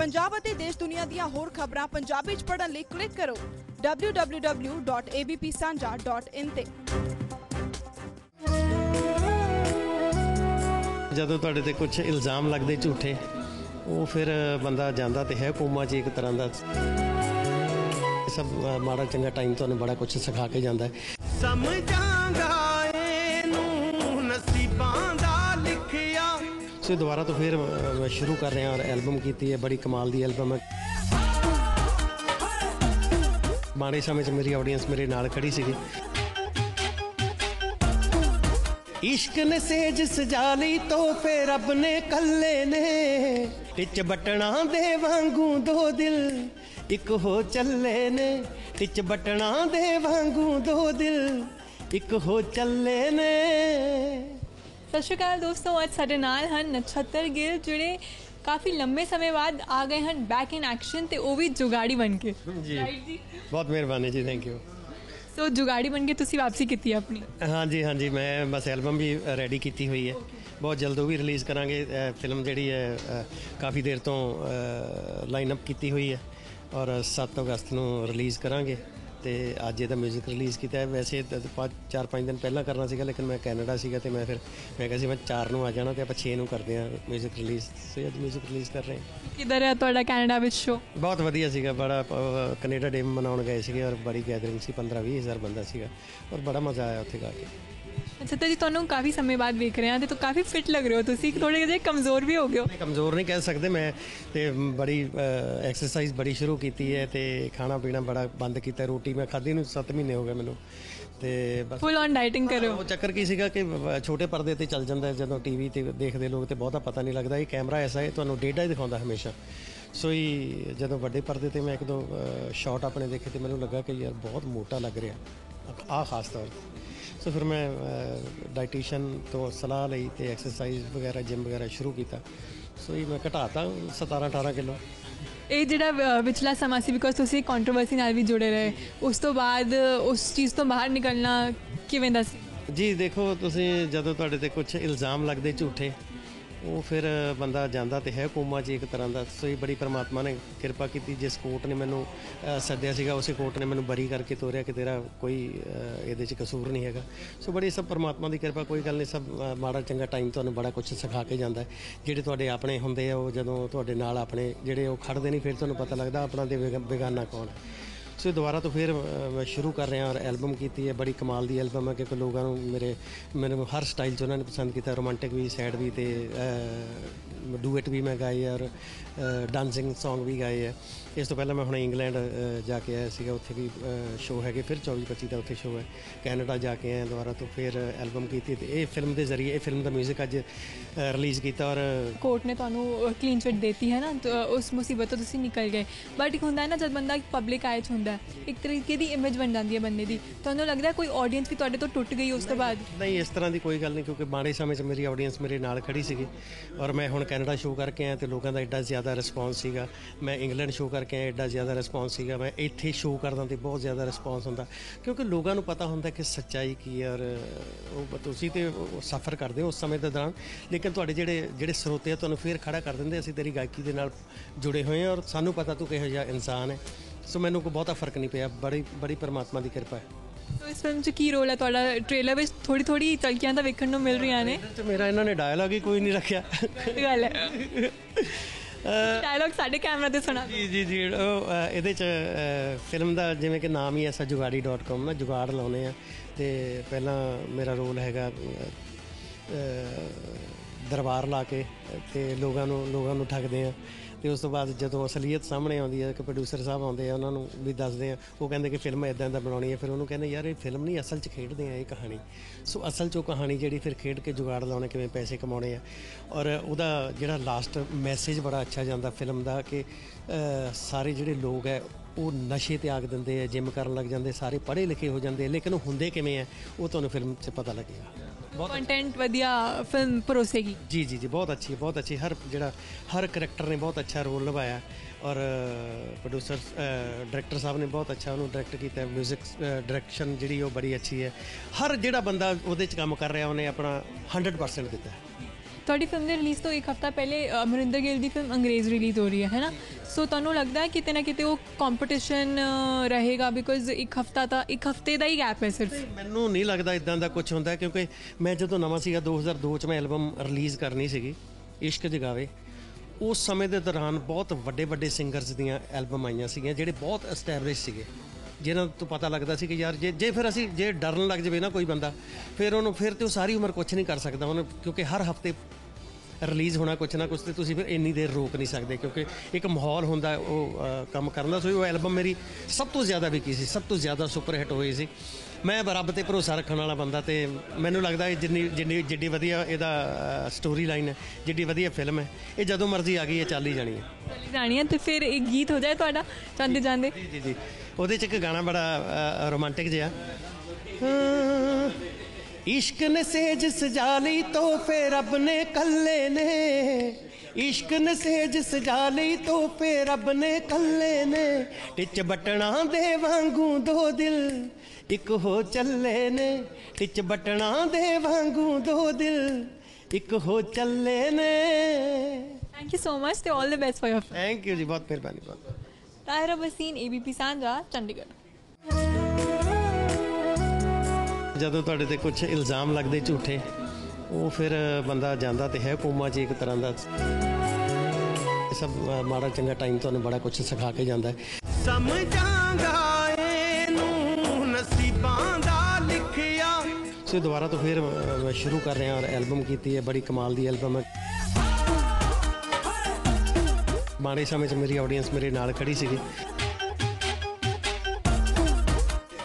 ਪੰਜਾਬ ਅਤੇ ਦੇਸ਼ ਦੁਨੀਆ ਦੀਆਂ ਹੋਰ ਖਬਰਾਂ ਪੰਜਾਬੀ ਚ ਪੜ੍ਹਨ ਲਈ ਕਲਿੱਕ ਕਰੋ www.abpsanja.in ਤੇ। ਜਦੋਂ ਤੁਹਾਡੇ ਤੇ ਕੁਝ ਇਲਜ਼ਾਮ ਲੱਗਦੇ ਝੂਠੇ ਉਹ ਫਿਰ ਬੰਦਾ ਜਾਂਦਾ ਤੇ ਹੈ ਕੋਮਾ 'ਚ ਇੱਕ ਤਰ੍ਹਾਂ ਦਾ। ਸਭ ਮਾੜਾ ਚੰਗਾ ਟਾਈਮ ਤੁਹਾਨੂੰ ਬੜਾ ਕੁਝ ਸਿਖਾ ਕੇ ਜਾਂਦਾ ਹੈ। ਸਮਝਾਂਗਾ ਸੋ ਦੁਬਾਰਾ ਤੋਂ ਫਿਰ ਸ਼ੁਰੂ ਕਰ ਰਿਹਾ ਔਰ ਐਲਬਮ ਕੀਤੀ ਹੈ, ਬੜੀ ਕਮਾਲ ਦੀ ਐਲਬਮ ਹੈ। ਮਾੜੇ ਸਮੇਂ 'ਚ ਮੇਰੀ ਆਡੀਅנס ਮੇਰੇ ਨਾਲ ਖੜੀ ਸੀਗੀ। ਇਸ਼ਕ ਨੇ ਸੇਜ ਸਜਾ ਤੋਹਫੇ ਰੱਬ ਨੇ ਕੱਲੇ ਨੇ। ਟਿੱਚ ਬਟਣਾ ਦੇ ਵਾਂਗੂ ਦੋ ਦਿਲ ਇੱਕ ਹੋ ਚੱਲੇ ਨੇ। ਟਿੱਚ ਬਟਣਾ ਦੇ ਵਾਂਗੂ ਦੋ ਦਿਲ ਇੱਕ ਹੋ ਚੱਲੇ ਨੇ। ਸਤਿ ਸ਼੍ਰੀ ਅਕਾਲ ਦੋਸਤੋ ਅੱਜ ਸਾਡੇ ਨਾਲ ਹਨ ਨਛੱਤਰ ਗਿੱਲ ਜਿਹੜੇ ਕਾਫੀ ਲੰਬੇ ਸਮੇਂ ਬਾਅਦ ਆ ਗਏ ਹਨ ਬੈਕ ਇਨ ਐਕਸ਼ਨ ਤੇ ਉਹ ਵੀ ਜੁਗਾੜੀ ਬਣ ਕੇ। ਜੀ। ਬਹੁਤ ਮਿਹਰਬਾਨੀ ਜੀ ਥੈਂਕ ਯੂ ਸੋ ਜੁਗਾੜੀ ਬਣ ਕੇ ਤੁਸੀਂ ਵਾਪਸੀ ਕੀਤੀ ਆਪਣੀ? ਹਾਂਜੀ ਹਾਂਜੀ ਮੈਂ ਬਸ ਐਲਬਮ ਵੀ ਰੈਡੀ ਕੀਤੀ ਹੋਈ ਹੈ। ਬਹੁਤ ਜਲਦ ਉਹ ਵੀ ਰਿਲੀਜ਼ ਕਰਾਂਗੇ। ਫਿਲਮ ਜਿਹੜੀ ਹੈ ਕਾਫੀ ਦੇਰ ਤੋਂ ਲਾਈਨ ਅਪ ਕੀਤੀ ਹੋਈ ਹੈ। ਔਰ 7 ਅਗਸਤ ਨੂੰ ਰਿਲੀਜ਼ ਕਰਾਂਗੇ। ਤੇ ਅੱਜ ਇਹਦਾ 뮤직 ਰਿਲੀਜ਼ ਕੀਤਾ ਹੈ ਵੈਸੇ ਤਾਂ ਪੰਜ ਚਾਰ ਪੰਜ ਦਿਨ ਪਹਿਲਾਂ ਕਰਨਾ ਸੀਗਾ ਲੇਕਿਨ ਮੈਂ ਕੈਨੇਡਾ ਸੀਗਾ ਤੇ ਮੈਂ ਫਿਰ ਮੈਂ ਕਿਹਾ ਸੀ ਮੈਂ 4 ਨੂੰ ਆ ਜਾਣਾ ਤੇ ਆਪਾਂ 6 ਨੂੰ ਕਰਦੇ ਹਾਂ 뮤직 ਰਿਲੀਜ਼ ਸੋ ਅੱਜ 뮤직 ਰਿਲੀਜ਼ ਕਰ ਰਹੇ ਹਾਂ ਕਿੱਧਰ ਹੈ ਤੁਹਾਡਾ ਕੈਨੇਡਾ ਵਿੱਚ ਸ਼ੋ ਬਹੁਤ ਵਧੀਆ ਸੀਗਾ ਬੜਾ ਅ, ਕੈਨੇਡਾ ਡੇ ਮਨਾਉਣ ਗਏ ਸੀਗੇ ਔਰ ਬੜੀ ਗੈਦਰਿੰਗ ਸੀ 15 20 ਹਜ਼ਾਰ ਬੰਦਾ ਸੀਗਾ ਔਰ ਬੜਾ ਮਜ਼ਾ ਆਇਆ ਉੱਥੇ ਗਾ ਕੇ ਨਛੱਤਰ ਜੀ ਤੁਹਾਨੂੰ ਕਾਫੀ ਸਮੇਂ ਬਾਅਦ ਵੇਖ ਰਹੇ ਹਾਂ ਤੇ ਤੂੰ ਕਾਫੀ ਫਿਟ ਲੱਗ ਰਹੇ ਹੋ ਤੁਸੀਂ। ਥੋੜੇ ਜਿਹੇ ਕਮਜ਼ੋਰ ਵੀ ਹੋ ਗਏ ਹੋ। ਨਹੀਂ, ਕਮਜ਼ੋਰ ਨਹੀਂ ਕਹਿ ਸਕਦੇ ਮੈਂ ਤੇ ਬੜੀ ਐਕਸਰਸਾਈਜ਼ ਬੜੀ ਸ਼ੁਰੂ ਕੀਤੀ ਹੈ ਤੇ ਖਾਣਾ ਪੀਣਾ ਬੜਾ ਬੰਦ ਕੀਤਾ ਰੋਟੀ ਮੈਂ ਖਾਧੀ ਨੂੰ 7 ਮਹੀਨੇ ਹੋ ਗਏ ਮੈਨੂੰ। ਤੇ ਬਸ ਫੁੱਲ ਔਨ ਡਾਈਟਿੰਗ ਕਰ ਰਹੇ ਹੋ। ਉਹ ਚੱਕਰ ਕੀ ਸੀਗਾ ਕਿ ਛੋਟੇ ਪਰਦੇ ਤੇ ਚੱਲ ਜਾਂਦਾ ਜਦੋਂ ਟੀਵੀ ਤੇ ਦੇਖਦੇ ਲੋਕ ਤੇ ਬਹੁਤਾ ਪਤਾ ਨਹੀਂ ਲੱਗਦਾ ਇਹ ਕੈਮਰਾ ਐਸਾ ਹੈ ਤੁਹਾਨੂੰ ਡੇਟਾ ਹੀ ਦਿਖਾਉਂਦਾ ਹਮੇਸ਼ਾ। ਸੋ ਹੀ ਜਦੋਂ ਵੱਡੇ ਪਰਦੇ ਤੇ ਮੈਂ ਇੱਕ ਦੋ ਸ਼ਾਟ ਆਪਣੇ ਦੇਖੇ ਤੇ ਮੈਨੂੰ ਲੱਗਾ ਕਿ ਯਾਰ ਬਹੁਤ ਮੋਟਾ ਲੱਗ ਰਿਹਾ। ਆਹ ਖਾਸ ਤੌਰ ਤੇ। ਸੋ ਫਿਰ ਮੈਂ ਡਾਈਟੀਸ਼ੀਅਨ ਤੋਂ ਸਲਾਹ ਲਈ ਤੇ ਐਕਸਰਸਾਈਜ਼ ਵਗੈਰਾ ਜਿਮ ਵਗੈਰਾ ਸ਼ੁਰੂ ਕੀਤਾ। ਸੋ ਹੀ ਮੈਂ ਘਟਾਤਾ 17 18 ਕਿਲੋ। ਇਹ ਜਿਹੜਾ ਵਿਚਲਾ ਸਮਾਂ ਸੀ ਬਿਕੋਜ਼ ਤੁਸੀਂ ਕੰਟਰੋਵਰਸੀ ਨਾਲ ਵੀ ਜੁੜੇ ਰਹੇ। ਉਸ ਤੋਂ ਬਾਅਦ ਉਸ ਚੀਜ਼ ਤੋਂ ਬਾਹਰ ਨਿਕਲਣਾ ਕਿਵੇਂ ਦਾ ਸੀ? ਜੀ ਦੇਖੋ ਤੁਸੀਂ ਜਦੋਂ ਤੁਹਾਡੇ ਤੇ ਕੁਝ ਇਲਜ਼ਾਮ ਲੱਗਦੇ ਝੂਠੇ ਉਹ ਫਿਰ ਬੰਦਾ ਜਾਂਦਾ ਤੇ ਹੈ ਕੋਮਾ 'ਚ ਇੱਕ ਤਰ੍ਹਾਂ ਦਾ, ਸੋ ਇਹ ਬੜੀ ਪ੍ਰਮਾਤਮਾ ਨੇ ਕਿਰਪਾ ਕੀਤੀ। ਜਿਸ ਕੋਰਟ ਨੇ ਮੈਨੂੰ ਸੱਦਿਆ ਸੀਗਾ, ਉਸੇ ਕੋਰਟ ਨੇ ਮੈਨੂੰ ਬਰੀ ਕਰਕੇ ਤੋਰਿਆ ਕਿ ਤੇਰਾ ਕੋਈ ਇਹਦੇ 'ਚ ਕਸੂਰ ਨਹੀਂ ਹੈਗਾ। ਸੋ ਬੜੀ ਸਭ ਪ੍ਰਮਾਤਮਾ ਦੀ ਕਿਰਪਾ, ਕੋਈ ਗੱਲ ਨਹੀਂ, ਸਭ ਮਾੜਾ ਚੰਗਾ ਟਾਈਮ ਤੁਹਾਨੂੰ ਬੜਾ ਕੁਝ ਸਿਖਾ ਕੇ ਜਾਂਦਾ ਜਿਹੜੇ ਤੁਹਾਡੇ ਆਪਣੇ ਹੁੰਦੇ ਆ, ਉਹ ਜਦੋਂ ਤੁਹਾਡੇ ਨਾਲ ਆਪਣੇ, ਜਿਹੜੇ ਉਹ ਖੜਦੇ ਨਹੀਂ, ਫਿਰ ਤੁਹਾਨੂੰ ਪਤਾ ਲੱਗਦਾ ਆਪਣਾ ਤੇ ਬੇਗਾਨਾ ਕੌਣ ਹੈ। ਸੋ ਦੁਬਾਰਾ ਤੋਂ ਫਿਰ ਮੈਂ ਸ਼ੁਰੂ ਕਰ ਰਿਹਾ ਔਰ ਐਲਬਮ ਕੀਤੀ ਹੈ। ਬੜੀ ਕਮਾਲ ਦੀ ਐਲਬਮ ਹੈ ਕਿਉਂਕਿ ਲੋਕਾਂ ਨੂੰ ਮੇਰੇ, ਮੈਨੂੰ ਹਰ ਸਟਾਈਲ 'ਚ ਉਹਨਾਂ ਨੇ ਪਸੰਦ ਕੀਤਾ। ਰੋਮਾਂਟਿਕ ਵੀ ਸੈਡ ਵੀ ਤੇ ਡੂਇਟ ਵੀ ਮੈਂ ਗਾਏ ਔਰ ਡਾਂਸਿੰਗ Song ਵੀ ਗਾਏ ਹੈ। ਇਸ ਤੋਂ ਪਹਿਲਾਂ ਮੈਂ ਹੁਣ ਇੰਗਲੈਂਡ ਜਾ ਕੇ ਆਇਆ ਸੀਗਾ। ਉੱਥੇ ਵੀ ਸ਼ੋਅ ਹੈਗੇ। ਫਿਰ 24 25 ਦਾ ਉੱਥੇ ਸ਼ੋਅ ਹੈ। ਕੈਨੇਡਾ ਜਾ ਕੇ ਆਇਆ ਦੁਬਾਰਾ ਤੋਂ ਫਿਰ ਐਲਬਮ ਕੀਤੀ ਤੇ ਇਹ ਫਿਲਮ ਦੇ ਜ਼ਰੀਏ ਇਹ ਫਿਲਮ ਦਾ ਮਿਊਜ਼ਿਕ ਅੱਜ ਰਿਲੀਜ਼ ਕੀਤਾ ਔਰ ਕੋਰਟ ਨੇ ਤੁਹਾਨੂੰ ਕਲੀਨ ਚਿਟ ਦਿੱਤੀ ਹੈ ਨਾ? ਉਸ ਮੁਸੀਬਤ ਤੋਂ ਤੁਸੀਂ ਨਿਕਲ ਗਏ। ਬਟ ਇੱਕ ਹੁੰਦਾ ਹੈ ਨਾ ਜਦ ਬੰਦਾ ਪਬਲਿਕ ਆਏ ਚ ਹੁੰਦਾ ਇੱਕ ਤਰੀਕੇ ਦੀ ਇਮੇਜ ਬਣ ਜਾਂਦੀ ਹੈ ਬੰਦੇ ਦੀ। ਤੁਹਾਨੂੰ ਲੱਗਦਾ ਕੋਈ ਆਡੀਅנס ਵੀ ਤੁਹਾਡੇ ਤੋਂ ਟੁੱਟ ਗਈ ਉਸ ਤੋਂ ਬਾਅਦ? ਨਹੀਂ ਇਸ ਤਰ੍ਹਾਂ ਦੀ ਕੋਈ ਗੱਲ ਨਹੀਂ ਕਿਉਂਕਿ ਬਾਣੇ ਸਮੇਂ 'ਚ ਮੇਰੀ ਆਡੀਅנס ਮੇਰੇ ਨਾਲ ਖੜੀ ਸੀਗੀ। ਔਰ ਮੈਂ ਹੁਣ ਕੈਨੇਡਾ ਸ਼ੋਅ ਕਰਕੇ ਆਇਆ ਤੇ ਲੋਕਾਂ ਦਾ ਐਡਾ ਜ਼ਿਆਦਾ ਰਿਸਪਾਂਸ ਸੀਗਾ। ਮੈਂ ਇੰਗਲੈਂਡ ਸ਼ੋਅ ਕਰਕੇ ਆਇਆ ਐਡਾ ਜ਼ਿਆਦਾ ਰਿਸਪਾਂਸ ਸੀਗਾ। ਮੈਂ ਇੱਥੇ ਸ਼ੋਅ ਕਰਦਾ ਤੇ ਬਹੁਤ ਜ਼ਿਆਦਾ ਰਿਸਪਾਂਸ ਹੁੰਦਾ। ਕਿਉਂਕਿ ਲੋਕਾਂ ਨੂੰ ਪਤਾ ਹੁੰਦਾ ਕਿ ਸੱਚਾਈ ਕੀ ਹੈ ਔਰ ਉਹ ਤੁਸੀਂ ਤੇ ਸਫਰ ਕਰਦੇ ਹੋ ਉਸ ਸਮੇਂ ਦੇ ਦੌਰਾਨ। ਲੇਕਿਨ ਤੁਹਾਡੇ ਜਿਹੜੇ ਜਿਹੜੇ ਸਰੋਤੇ ਆ, ਤੁਹਾਨੂੰ ਫੇਰ ਖੜਾ ਕਰ ਦਿੰਦੇ ਅਸੀਂ ਤੇਰੀ ਗਾਇਕੀ ਦੇ ਨਾਲ ਜੁੜੇ ਹੋਏ ਹਾਂ ਔਰ ਸਾਨੂੰ ਪਤਾ ਤੂੰ ਕਿਹੋ ਜਿਹਾ ਇਨਸਾਨ ਹੈ। ਸੋ ਮੈਨੂੰ ਕੋਈ ਬਹੁਤਾ ਫ਼ਰਕ ਨਹੀਂ ਪਿਆ। ਬੜੀ ਬੜੀ ਪਰਮਾਤਮਾ ਦੀ ਕਿਰਪਾ ਹੈ। ਸੋ ਇਸ ਫਿਲਮ 'ਚ ਕੀ ਰੋਲ ਹੈ ਤੁਹਾਡਾ? ਟ੍ਰੇਲਰ ਵਿੱਚ ਥੋੜੀ ਥੋੜੀ ਚਲਕੀਆਂ ਤਾਂ ਵੇਖਣ ਨੂੰ ਮਿਲ ਰਹੀਆਂ ਨੇ। ਤੇ ਮੇਰਾ ਇਹਨਾਂ ਨੇ ਡਾਇਲੌਗ ਹੀ ਕੋਈ ਨਹੀਂ ਰੱਖਿਆ। ਗੱਲ ਹੈ। ਡਾਇਲੌਗ ਸਾਡੇ ਕੈਮਰਾ ਤੇ ਸੁਣਾ। ਜੀ ਜੀ ਜੀ ਉਹ ਇਹਦੇ ਚ ਫਿਲਮ ਦਾ ਜਿਵੇਂ ਕਿ ਨਾਮ ਹੀ ਐਸਾ ਜੁਗਾੜੀ.com ਨਾ ਜੁਗਾੜ ਲਾਉਨੇ ਆ। ਤੇ ਪਹਿਲਾਂ ਮੇਰਾ ਰੋਲ ਹੈਗਾ ਦਰਬਾਰ ਲਾ ਕੇ ਤੇ ਲੋਕਾਂ ਨੂੰ ਲੋਕਾਂ ਨੂੰ ਠੱਗਦੇ ਆ। ਤੇ ਉਸ ਤੋਂ ਬਾਅਦ ਜਦੋਂ ਅਸਲੀਅਤ ਸਾਹਮਣੇ ਆਉਂਦੀ ਹੈ ਕਿ ਪ੍ਰੋਡਿਊਸਰ ਸਾਹਿਬ ਆਉਂਦੇ ਆ, ਉਹਨਾਂ ਨੂੰ ਵੀ ਦੱਸਦੇ ਆ। ਉਹ ਕਹਿੰਦੇ ਕਿ ਫਿਲਮ ਇਦਾਂ ਦਾ ਬਣਾਉਣੀ ਹੈ। ਫਿਰ ਉਹਨੂੰ ਕਹਿੰਦੇ, ਯਾਰ, ਇਹ ਫਿਲਮ ਨਹੀਂ, ਅਸਲ 'ਚ ਖੇਡਦੇ ਆ ਇਹ ਕਹਾਣੀ। ਸੋ ਅਸਲ 'ਚ ਉਹ ਕਹਾਣੀ ਜਿਹੜੀ ਫਿਰ ਖੇਡ ਕੇ ਜੁਗਾੜ ਲਾਉਣੇ, ਕਿਵੇਂ ਪੈਸੇ ਕਮਾਉਣੇ ਆ। ਔਰ ਉਹਦਾ ਜਿਹੜਾ ਲਾਸਟ ਮੈਸੇਜ ਬੜਾ ਅੱਛਾ ਜਾਂਦਾ ਫਿਲਮ ਦਾ ਕਿ ਸਾਰੇ ਜਿਹੜੇ ਲੋਕ ਹੈ, ਉਹ ਨਸ਼ੇ ਤੇ ਆਗ ਦਿੰਦੇ ਆ, ਜਿਮ ਕਰਨ ਲੱਗ ਜਾਂਦੇ, ਸਾਰੇ ਪੜ੍ਹੇ ਲਿਖੇ ਹੋ ਜਾਂਦੇ ਲੇਕਿਨ ਉਹ ਹੁੰਦੇ ਕਿਵੇਂ ਆ, ਉਹ ਤੁਹਾਨੂੰ ਫਿਲਮ 'ਚ ਪਤਾ ਲੱਗੇਗਾ। ਕੰਟੈਂਟ ਵਧੀਆ ਫਿਲਮ ਪਰੋਸੇਗੀ। ਜੀ ਜੀ ਜੀ ਬਹੁਤ ਅੱਛੀ ਬਹੁਤ ਅੱਛੀ। ਹਰ ਜਿਹੜਾ ਹਰ ਕਰੈਕਟਰ ਨੇ ਬਹੁਤ ਅੱਛਾ ਰੋਲ ਨਿਭਾਇਆ। ਔਰ ਪ੍ਰੋਡਿਊਸਰ ਡਾਇਰੈਕਟਰ ਸਾਹਿਬ ਨੇ ਬਹੁਤ ਅੱਛਾ ਉਹਨੂੰ ਡਾਇਰੈਕਟ ਕੀਤਾ। 뮤직 ਡਾਇਰੈਕਸ਼ਨ ਜਿਹੜੀ ਉਹ ਬੜੀ ਅੱਛੀ ਹੈ। ਹਰ ਜਿਹੜਾ ਬੰਦਾ ਉਹਦੇ ਚ ਕੰਮ ਕਰ ਰਿਹਾ ਉਹਨੇ ਆਪਣਾ 100% ਦਿੱਤਾ। ਤੁਹਾਡੀ ਫਿਲਮ ਦੇ ਰਿਲੀਜ਼ ਤੋਂ ਇੱਕ ਹਫਤਾ ਪਹਿਲੇ ਅਮਰਿੰਦਰ ਗਿੱਲ ਦੀ ਫਿਲਮ ਅੰਗਰੇਜ਼ ਰਿਲੀਜ਼ ਹੋ ਰਹੀ ਹੈ ਹੈ ਨਾ? ਸੋ ਤੁਹਾਨੂੰ ਲੱਗਦਾ ਹੈ ਕਿਤੇ ਨਾ ਕਿਤੇ ਉਹ ਕੰਪੀਟੀਸ਼ਨ ਰਹੇਗਾ? ਬਿਕੋਜ਼ ਇੱਕ ਹਫਤਾ ਤਾਂ ਇੱਕ ਹਫ਼ਤੇ ਦਾ ਹੀ ਗੈਪ ਹੈ ਸਿਰਫ। ਮੈਨੂੰ ਨਹੀਂ ਲੱਗਦਾ ਇਦਾਂ ਦਾ ਕੁਝ ਹੁੰਦਾ, ਕਿਉਂਕਿ ਮੈਂ ਜਦੋਂ ਨਵਾਂ ਸੀਗਾ 2002 ਚ ਮੈਂ ਐਲਬਮ ਰਿਲੀਜ਼ ਕਰਨੀ ਸੀਗੀ, ਇਸ਼ਕ ਜਗਾਵੇ। ਉਸ ਸਮੇਂ ਦੇ ਦੌਰਾਨ ਬਹੁਤ ਵੱਡੇ ਵੱਡੇ ਸਿੰਗਰਸ ਦੀਆਂ ਐਲਬਮ ਆਈਆਂ ਸੀਗੀਆਂ, ਜਿਹੜੇ ਬਹੁਤ ਐਸਟੈਬਲਿਸ਼ ਸੀਗੇ। ਜਿਹਨਾਂ ਤੋਂ ਪਤਾ ਲੱਗਦਾ ਸੀ ਕਿ ਯਾਰ, ਜੇ ਜੇ ਫਿਰ ਅਸੀਂ ਜੇ ਡਰਨ ਲੱਗ ਜਾਵੇ ਨਾ ਕੋਈ ਬੰਦਾ, ਫਿਰ ਉਹਨੂੰ ਫਿਰ ਤੇ ਉਹ ਸਾਰੀ ਉਮਰ ਕੁਝ ਨਹੀਂ ਕਰ ਸਕਦਾ, ਉਹਨੂੰ ਕਿਉਂਕਿ ਹਰ ਹਫ਼ਤੇ ਰਿਲੀਜ਼ ਹੋਣਾ ਕੁਛ ਨਾ ਕੁਛ ਤੇ ਤੁਸੀਂ ਫਿਰ ਇੰਨੀ ਦੇਰ ਰੋਕ ਨਹੀਂ ਸਕਦੇ ਕਿਉਂਕਿ ਇੱਕ ਮਾਹੌਲ ਹੁੰਦਾ ਉਹ ਕੰਮ ਕਰਨ ਦਾ। ਸੋ ਉਹ ਐਲਬਮ ਮੇਰੀ ਸਭ ਤੋਂ ਜ਼ਿਆਦਾ ਵਿਕੀ ਸੀ ਸਭ ਤੋਂ ਜ਼ਿਆਦਾ ਸੁਪਰ ਹਿੱਟ ਹੋਈ ਸੀ। ਮੈਂ ਰੱਬ ਤੇ ਭਰੋਸਾ ਰੱਖਣ ਵਾਲਾ ਬੰਦਾ ਤੇ ਮੈਨੂੰ ਲੱਗਦਾ ਇਹ ਜਿੰਨੀ ਜਿੰਨੀ ਜਿੱਡੀ ਵਧੀਆ ਇਹਦਾ ਸਟੋਰੀ ਲਾਈਨ ਹੈ ਜਿੱਡੀ ਵਧੀਆ ਫਿਲਮ ਹੈ ਇਹ ਜਦੋਂ ਮਰਜ਼ੀ ਆ ਗਈ ਇਹ ਚੱਲ ਹੀ ਜਾਣੀ ਹੈ। ਚਲੀ ਜਾਣੀ ਹੈ ਤੇ ਫਿਰ ਇੱਕ ਗੀਤ ਹੋ ਜਾਏ ਤੁਹਾਡਾ ਜਾਂਦੇ ਜਾਂਦੇ। ਜੀ ਜੀ ਜੀ। ਉਹਦੇ ਚ ਇੱਕ ਗਾਣਾ ਬੜਾ ਰੋਮਾਂਟਿਕ ਜਿਹਾ। इश्क ने सेज तो तोहफे रब ने कल्ले ने। इश्क ने सेज तो तोहफे रब ने कल्ले ने। टिच बटना दे वांगू दो दिल एक हो चले ने। टिच बटना दे वांगू दो दिल एक हो चले ने। Thank you so much all the best for your thank you जी बहुत मेहरबानी बहुत ताहिरा बसीन एबीपी सांद्रा चंडीगढ़ ਜਦੋਂ ਤੁਹਾਡੇ ਤੇ ਕੁਝ ਇਲਜ਼ਾਮ ਲੱਗਦੇ ਝੂਠੇ ਉਹ ਫਿਰ ਬੰਦਾ ਜਾਂਦਾ ਤੇ ਹੈ ਕੋਮਾ 'ਚ ਇੱਕ ਤਰ੍ਹਾਂ ਦਾ। ਇਹ ਸਭ ਮਾੜਾ ਚੰਗਾ ਟਾਈਮ ਤੁਹਾਨੂੰ ਬੜਾ ਕੁਝ ਸਿਖਾ ਕੇ ਜਾਂਦਾ ਹੈ। ਸਮਝਾਂਗਾ ਇਹਨੂੰ ਨਸੀਬਾਂ ਦਾ ਲਿਖਿਆ। ਸੋ ਦੁਬਾਰਾ ਤੋਂ ਫਿਰ ਮੈਂ ਸ਼ੁਰੂ ਕਰ ਰਿਹਾ ਔਰ ਐਲਬਮ ਕੀਤੀ ਹੈ ਬੜੀ ਕਮਾਲ ਦੀ ਐਲਬਮ ਹੈ। ਮਾੜੇ ਸਮੇਂ 'ਚ ਮੇਰੀ ਆਡੀਅנס ਮੇਰੇ ਨਾਲ ਖੜੀ ਸੀਗੀ।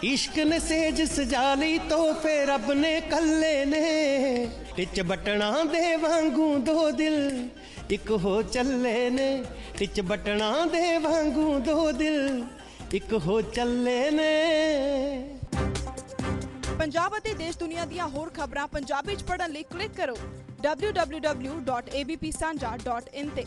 ਇਸ਼ਕ ਨੇ ਸੇਜ ਸਜਾ ਲਈ ਤੋਹਫੇ ਰੱਬ ਨੇ ਕੱਲੇ ਨੇ। ਟਿੱਚ ਬਟਣਾ ਦੇ ਵਾਂਗੂ ਦੋ ਦਿਲ ਇੱਕ ਹੋ ਚੱਲੇ ਨੇ। ਟਿੱਚ ਬਟਣਾ ਦੇ ਵਾਂਗੂ ਦੋ ਦਿਲ ਇੱਕ ਹੋ ਚੱਲੇ ਨੇ। ਪੰਜਾਬ ਅਤੇ ਦੇਸ਼ ਦੁਨੀਆ ਦੀਆਂ ਹੋਰ ਖਬਰਾਂ ਪੰਜਾਬੀ ਚ ਪੜ੍ਹਨ ਲਈ ਕਲਿੱਕ ਕਰੋ। www.abpsanja.in ਤੇ।